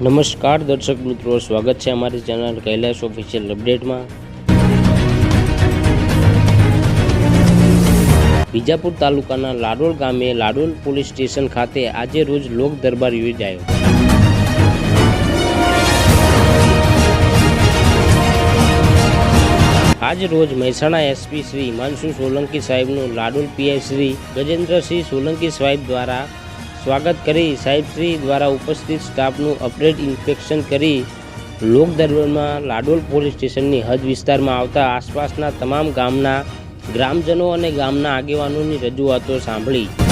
નમસ્કાર દર્શક મિત્રો, સ્વાગત છે અમારી ચેનલ કૈલાસ ઓફિશિયલ અપડેટમાં બીજાપુર તાલુકાના લાડોલ ગામે લાડોલ પોલીસ સ્ટેશન ખાતે આજે રોજ લોક દરબાર યોજાયો. આજ રોજ મહેસાણા એસપી શ્રી હિમાંશુ સોલંકી સાહેબનું લાડોલ પીઆઈ શ્રી ગજેન્દ્રસિંહ સોલંકી સાહેબ દ્વારા સ્વાગત કરી સાહેબશ્રી દ્વારા ઉપસ્થિત સ્ટાફનું અપડેટ ઇન્સ્પેક્શન કરી લોક દરબારમાં લાડોલ પોલીસ સ્ટેશનની હદ વિસ્તારમાં આવતા આસપાસના તમામ ગામના ગ્રામજનો અને ગામના આગેવાનોની રજૂઆતો સાંભળી.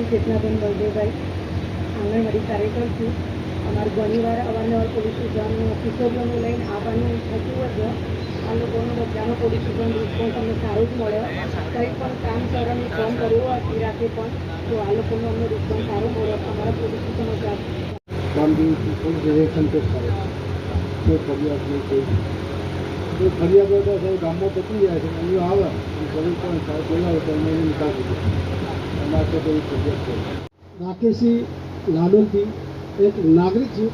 હું ચેતનાબેન બળદેવભાઈ આંગણવાડી કાર્યકર છું અમારે ઘણીવાર અવારનવાર પોલીસ સ્ટેશન કિશોરીઓને લઈને આવવાનું થતું છે. આ લોકોનો બધાનો પોલીસ સ્ટેશન રિસ્પોન્સ અમને સારો જ મળ્યો. કંઈ પણ કામ કરવાનું કામ કર્યો હોય રાતે પણ, તો આ લોકોનો અમને રિસ્પોન્સ સારો મળ્યો. અમારા પોલીસ સંતોષ કરે ફરિયાદ ફરિયાદ સાહેબ ગામમાં પતી જાય છે અહીંયા આવે. પણ સાહેબ બોલાવે તો એમને નિકાલ અમારે કોઈ એક નાગરિક છું.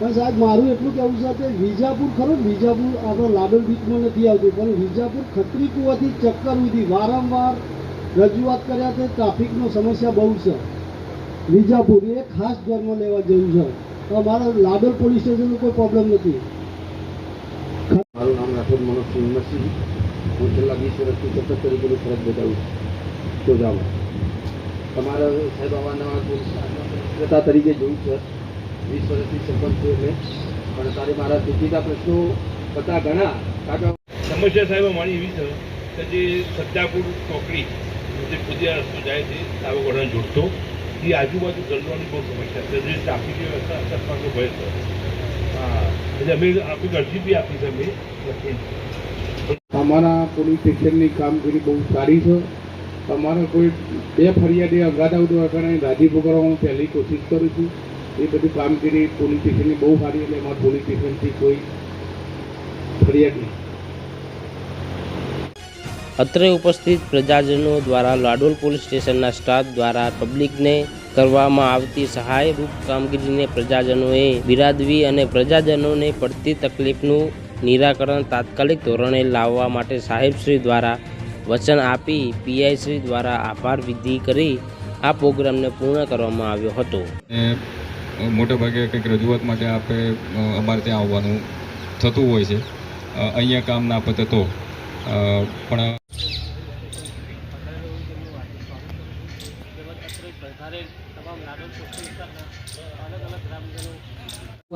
પણ સાહેબ મારું એટલું કહેવું છે કે વિજાપુર ખરું, વિજાપુર આપણો લાડોલ બીચમાં નથી આવતું, પણ વિજાપુર ખત્રી કુવાથી ચક્કર ઉધી વારંવાર રજૂઆત કર્યા તે ટ્રાફિકનો સમસ્યા બહુ છે. વિજાપુર એ ખાસ ધ્યાનમાં લેવા જેવું છે. તો મારા લાડોલ પોલીસ સ્ટેશનનો કોઈ પ્રોબ્લેમ નથી. મારું નામ રાઠોડ મનોજસિંહ હિંમતસિંહ હું છેલ્લા વીસ વર્ષથી સતત તરીકેની ફરજ બજાવું છું. તો જાઓ. તમારા સાહેબ અવારનવાર તરીકે જોયું છે? વીસ વર્ષથી સરપંચ છું. એટલે પણ તારે મારા ચૂકીતા પ્રશ્નો હતા ઘણા. કાકા સમસ્યા સાહેબ મારી એવી છે કે જે સજ્જાપુર ચોકડી જે પૂજા રસ્તો જાય છે સાવરગઢને જોડતો એ આજુબાજુ ગરદવાની બહુ સમસ્યા છે. જે ટ્રાફિકની વ્યવસ્થા અકસ્માતનો ભય છે. હા એટલે અમે આપણી અરજી બી આપી છે અમે. અમારા પોલીસ સ્ટેશનની કામગીરી બહુ સારી છે. અમારા કોઈ બે ફરિયાદી અગાધા ઉડવા કારણે રાજીપો કરવા હું પહેલી કોશિશ કરું છું. એ બધી કામગીરી પોલીસ સ્ટેશનની બહુ સારી એટલે અમારા પોલીસ સ્ટેશનથી કોઈ ફરિયાદ નહીં. અત્રે ઉપસ્થિત પ્રજાજનો દ્વારા લાડોલ પોલીસ સ્ટેશનના સ્ટાફ દ્વારા પબ્લિકને કરવામાં આવતી સહાયરૂપ કામગીરીને પ્રજાજનોએ બિરાદવી અને પ્રજાજનોને પડતી તકલીફનું નિરાકરણ તાત્કાલિક ધોરણે લાવવા માટે સાહેબશ્રી દ્વારા વચન આપી પીઆઈસી દ્વારા આભાર વિધિ કરી આ પ્રોગ્રામને પૂર્ણ કરવામાં આવ્યો હતો. અને મોટા ભાગે કંઈક રજૂઆત માટે આપણે અમારે ત્યાં આવવાનું થતું હોય છે. અહીંયા કામ ના પતે તો પણ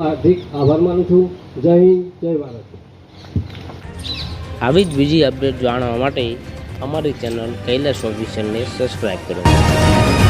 હાર્દિક આભાર માનું છું. જય હિન્દ જય ભારત. આવી જ બીજી અપડેટ જાણવા માટે અમારી ચેનલ કૈલાસ ઓફિશિયલને સબસ્ક્રાઈબ કરો.